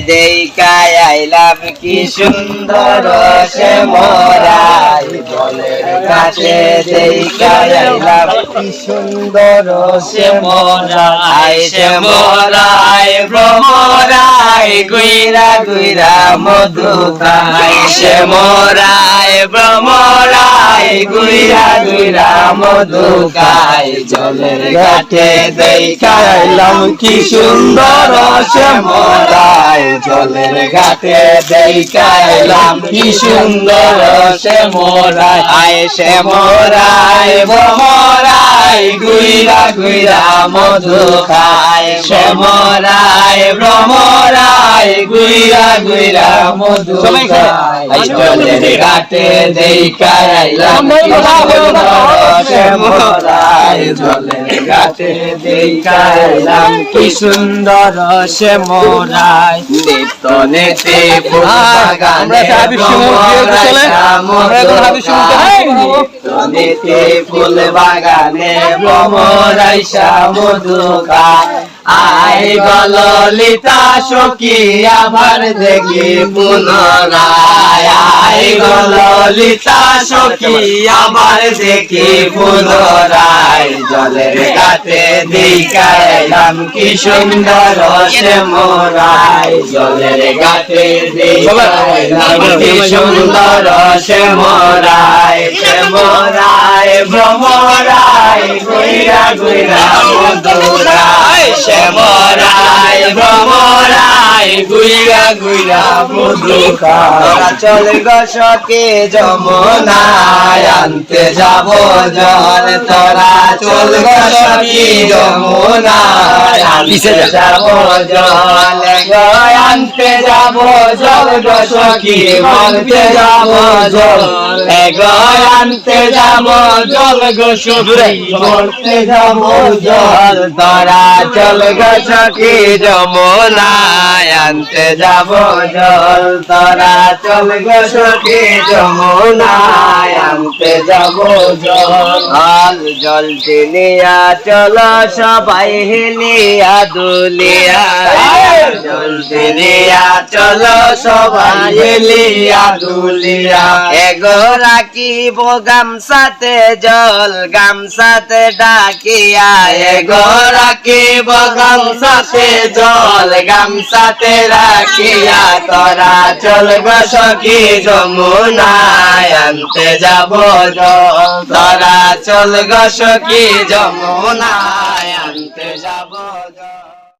দেখাই লাভ কি সুন্দর সে জলের কাছে দেখাই আইলাম। কি সুন্দর সে মরাই সে মরাই ভ্রমরাই গুইরা গুইরা মধু খাই সে মরাই ভ্রমরাই গুইরা গুইরা মধু খাই জলের ঘাটে দেখাইলাম কি সুন্দর সে মরাই জলের ঘাটে দেখাইলাম কি সুন্দর সে মরাই আয় সে মরাই ভ্রমরাই গুইরা গুইরা মধু খায় সে মরাই ভ্রমরাই গুইরা গুইরা মধু। খায় জলের ঘাটে দেখাইলাম কি সুন্দর সে মরাই জলের ঘাটে দেখাইলাম কি সুন্দর নেতে ফুল আমরা চলে। আমরা হাবিব নিতে ফুল বাগানে ভ্রমরাইসা মধুকা। আই গললিতা সখী আবার দেখি পুনরায়। আই গললিতা সখী আবার দেখি পুনরায়। জলের কাছে দেখাইলাম কি সুন্দর সে মোরাই। জলের কাছে দেখাইলাম কি সুন্দর সে মোরাই। সে মোরাই ভ্রমরাই গুইরা গুইরা মধুরাই সে মোরাই ভ্রমরাই গুইরা গুইরা মধুরা। চল গসকে যমুনায় আনতে যাব জল তোরা। চল গসকি যমুনায় আনতে যাব জল আনতে যাব জল গসকি আনতে যাব জল। আনতে যাব জল গসকি আনতে যাব জল। তোরা চল গসকি যমুনায় আনতে যাব জল। তোরা চল গসকি যমুনায় আনতে যাব জল। জল টিনিয়া চল সবাই হিলিয়া দুলিয়া জল টিনিয়া চল সবাই হিলিয়া দুলিয়া। এগোরা কি বো গামসাতে জল গামসাতে ডাকিয়া। এগোরা কি বো গামসাতে জল গামসাতে রাখিয়া তোরা চল সখী যমুনায় আনতে যাব জল। তোরা চল সখী যমুনায়। আনতে যাব